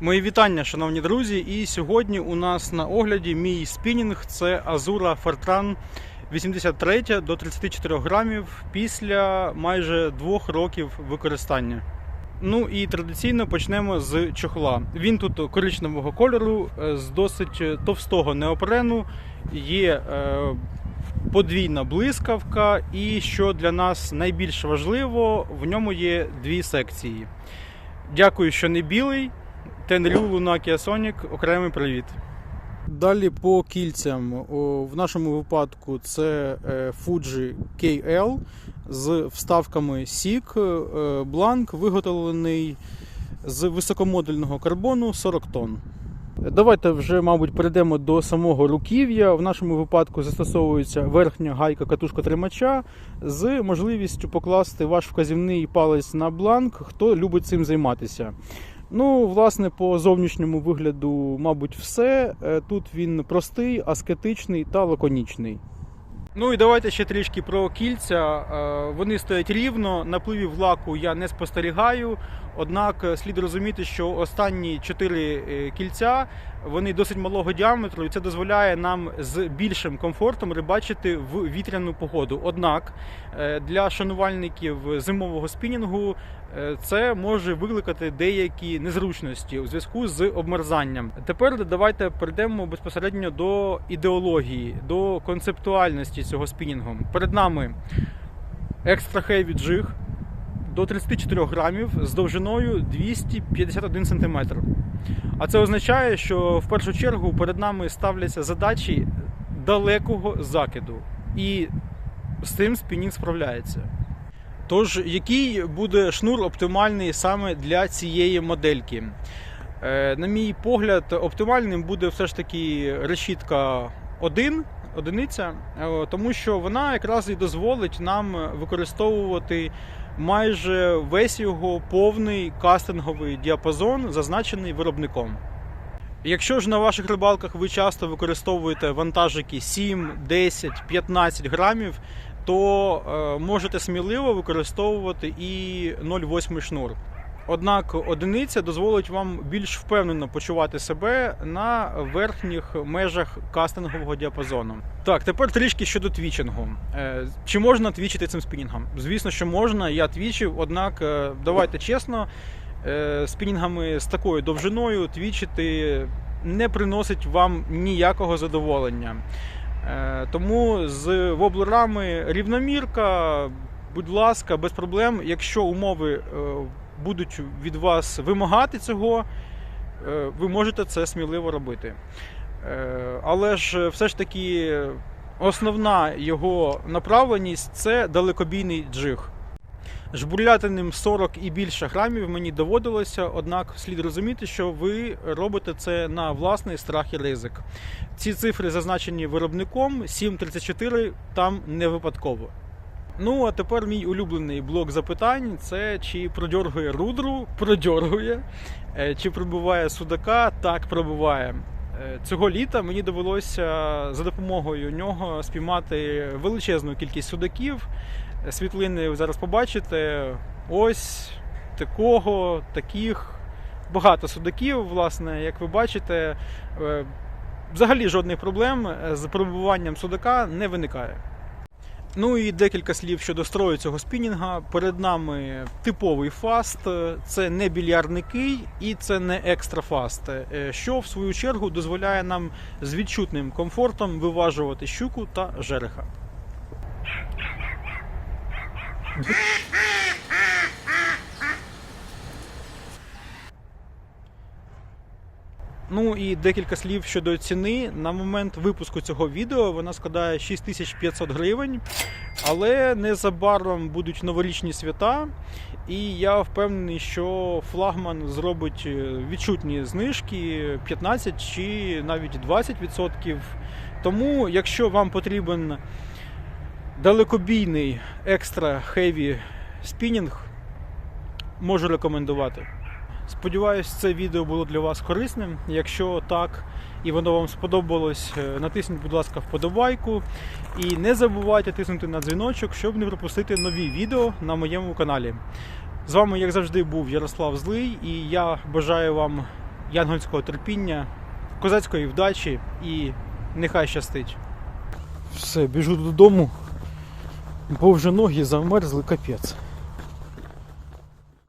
Мої вітання, шановні друзі. І сьогодні у нас на огляді мій спінінг це Azura Fortran 83 до 34 грамів після майже двох років використання. Ну і традиційно почнемо з чохла. Він тут коричневого кольору, е, з досить товстого неопрену, є е, подвійна блискавка, і що для нас найбільш важливо, в ньому є дві секції. Дякую, що не білий. Тенрю Луна Kia окремий привіт. Далі по кільцям. В нашому випадку це е, Fuji KL з вставками SIG. Е, Бланк виготовлений з високомодульного карбону 40 тонн. Давайте вже, мабуть, перейдемо до самого руків'я. В нашому випадку застосовується верхня гайка катушка тримача з можливістю покласти ваш вказівний палець на бланк, хто любить цим займатися. Ну, власне, по зовнішньому вигляду, мабуть, все. Е, Тут він простий, аскетичний та лаконічний. Ну і давайте ще трішки про кільця. Е, Вони стоять рівно, напливів лаку я не спостерігаю. Однак е, слід розуміти, що останні чотири е, кільця вони досить малого діаметру, і це дозволяє нам з більшим комфортом рибачити в вітряну погоду. Однак для шанувальників зимового спінінгу це може викликати деякі незручності у зв'язку з обмерзанням. Тепер давайте перейдемо безпосередньо до ідеології, до концептуальності цього спінінгу. Перед нами екстра хеві джиг до 34 грамів з довжиною 251 см. А це означає, що в першу чергу перед нами ставляться задачі далекого закиду. І з цим спінінг справляється. Тож, який буде шнур оптимальний саме для цієї модельки? Е, На мій погляд, оптимальним буде все ж таки решітка 1, одиниця, е, тому що вона якраз і дозволить нам використовувати майже весь його повний кастинговий діапазон, зазначений виробником. Якщо ж на ваших рибалках ви часто використовуєте вантажики 7, 10, 15 грамів, то е, можете сміливо використовувати і 0,8 шнур. Однак одиниця дозволить вам більш впевнено почувати себе на верхніх межах кастингового діапазону. Так, тепер трішки щодо твічингу. Е, Чи можна твічити цим спінінгом? Звісно, що можна. Я твічив, однак е, давайте чесно, спінінгами з такою довжиною твічити не приносить вам ніякого задоволення. Е, Тому з воблерами рівномірка, будь ласка, без проблем. Якщо умови е, будуть від вас вимагати цього, е, ви можете це сміливо робити. Але ж все ж таки основна його направленість це далекобійний джиг. Жбурляти ним 40 і більше грамів мені доводилося, однак слід розуміти, що ви робите це на власний страх і ризик. Ці цифри зазначені виробником, 7.34 там не випадково. Ну, а тепер мій улюблений блок запитань: це чи продьоргує рудру, продьоргує, Е, чи пробиває судака, так пробиває. Е, Цього літа мені довелося за допомогою нього спіймати величезну кількість судаків. Світлини ви зараз побачите. Ось такого, таких. Багато судаків, власне, як ви бачите, е, взагалі жодних проблем з пробиванням судака не виникає. Ну і декілька слів щодо строю цього спінінга. Перед нами типовий фаст, це не більярдний кий і це не екстра фаст, е, що в свою чергу дозволяє нам з відчутним комфортом виважувати щуку та жереха. Ну і декілька слів щодо ціни. На момент випуску цього відео вона складає 6500 гривень, але незабаром будуть новорічні свята, і я впевнений, що флагман зробить е, відчутні знижки 15 чи навіть 20%. Тому, якщо вам потрібен далекобійний екстра хеві спінінг, можу рекомендувати. Сподіваюсь, це відео було для вас корисним. Якщо так і воно вам сподобалось, е, натисніть, будь ласка, вподобайку. І не забувайте тиснути на дзвіночок, щоб не пропустити нові відео на моєму каналі. З вами, як завжди, був Ярослав Злий, і я бажаю вам янгольського терпіння, козацької вдачі і нехай щастить. Все, біжу додому, бо вже ноги замерзли капець.